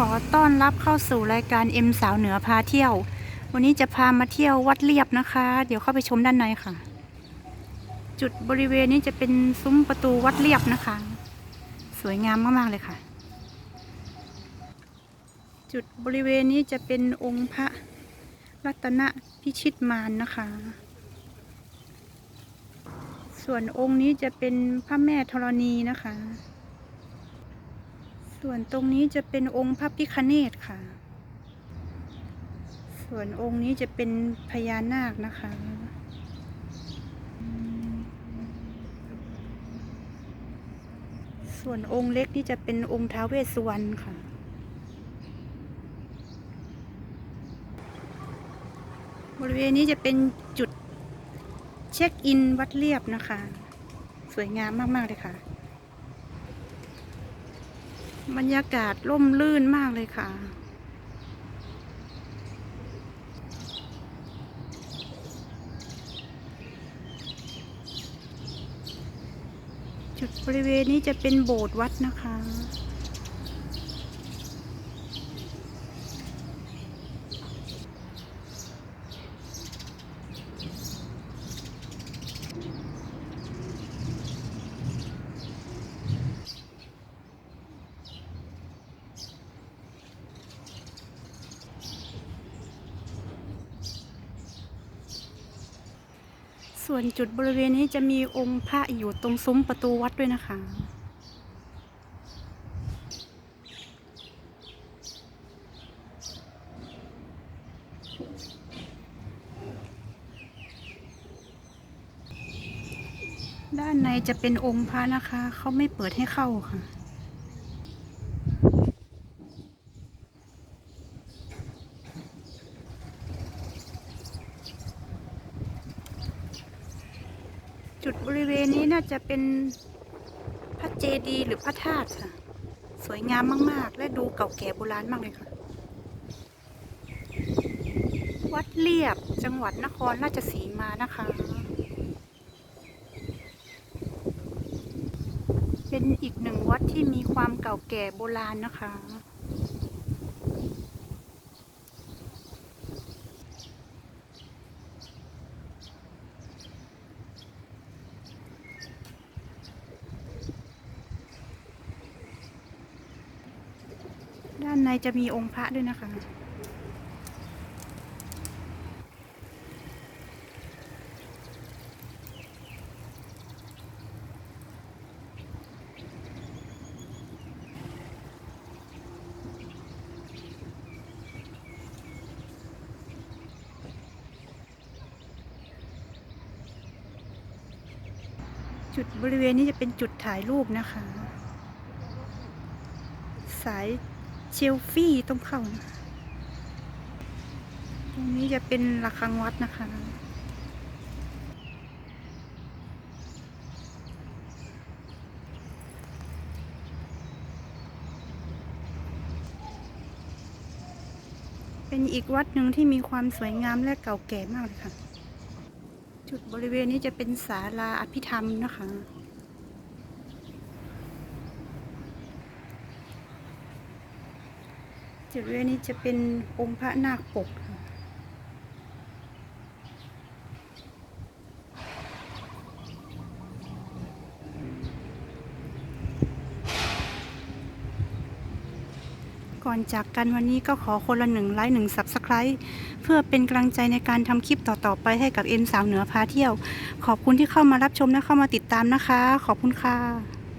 ขอต้อนรับเข้าสู่รายการเอ็มสาวเหนือพาเที่ยว วันนี้จะพามาเที่ยววัดเรียบนะคะ เดี๋ยวเข้าไปชมด้านในค่ะ จุดบริเวณนี้จะเป็นซุ้มประตูวัดเรียบนะคะ สวยงามมากๆเลยค่ะ จุดบริเวณนี้จะเป็นองค์พระรัตนพิชิตมารนะคะ ส่วนองค์นี้จะเป็นพระแม่ธรณีนะคะ ส่วนตรงนี้จะเป็นองค์พระพิคเนตค่ะ ส่วนองค์นี้จะเป็นพญานาคนะคะ ส่วนองค์เล็กนี่จะเป็นองค์ท้าวเวสสุวรรณค่ะบริเวณนี้จะเป็นจุดเช็คอินวัดเรียบนะคะ สวยงามมาก ๆ เลยค่ะ บรรยากาศร่มรื่นมากเลยค่ะ จุดบริเวณนี้จะเป็นโบสถ์วัดนะคะ ส่วนจุดบริเวณนี้จะมีองค์พระอยู่ตรงซุ้มประตูวัดด้วยนะคะ ด้านในจะเป็นองค์พระนะคะ เขาไม่เปิดให้เข้าค่ะ จุดบริเวณนี้น่าจะเป็นพระเจดีย์หรือพระธาตุค่ะ สวยงามมาก ๆ และดูเก่าแก่โบราณมากเลยค่ะ วัดเลียบจังหวัดนครราชสีมานะคะ เป็นอีกหนึ่งวัดที่มีความเก่าแก่โบราณนะคะ ด้านในจะมีองค์พระด้วยนะคะ จุดบริเวณนี้จะเป็นจุดถ่ายรูปนะคะ สาย เชลฟี่ต้องเขานะตรงนี้จะเป็นระฆังวัดนะคะเป็นอีกวัดหนึ่งที่มีความสวยงามและเก่าแก่มากเลยค่ะ จุดบริเวณนี้จะเป็นศาลาอภิธรรมนะคะ จุดบริเวนี้จะเป็นองค์พระนาคปกก่อนจากกันวันนี้ก็ขอคนละหนึ่งไลค์หนึ่ง Subscribe เพื่อเป็นกำลังใจในการทำคลิปต่อ ๆ ไปให้กับเอ็นสาวเหนือพาเที่ยว ขอบคุณที่เข้ามารับชมและเข้ามาติดตามนะคะ ขอบคุณค่ะ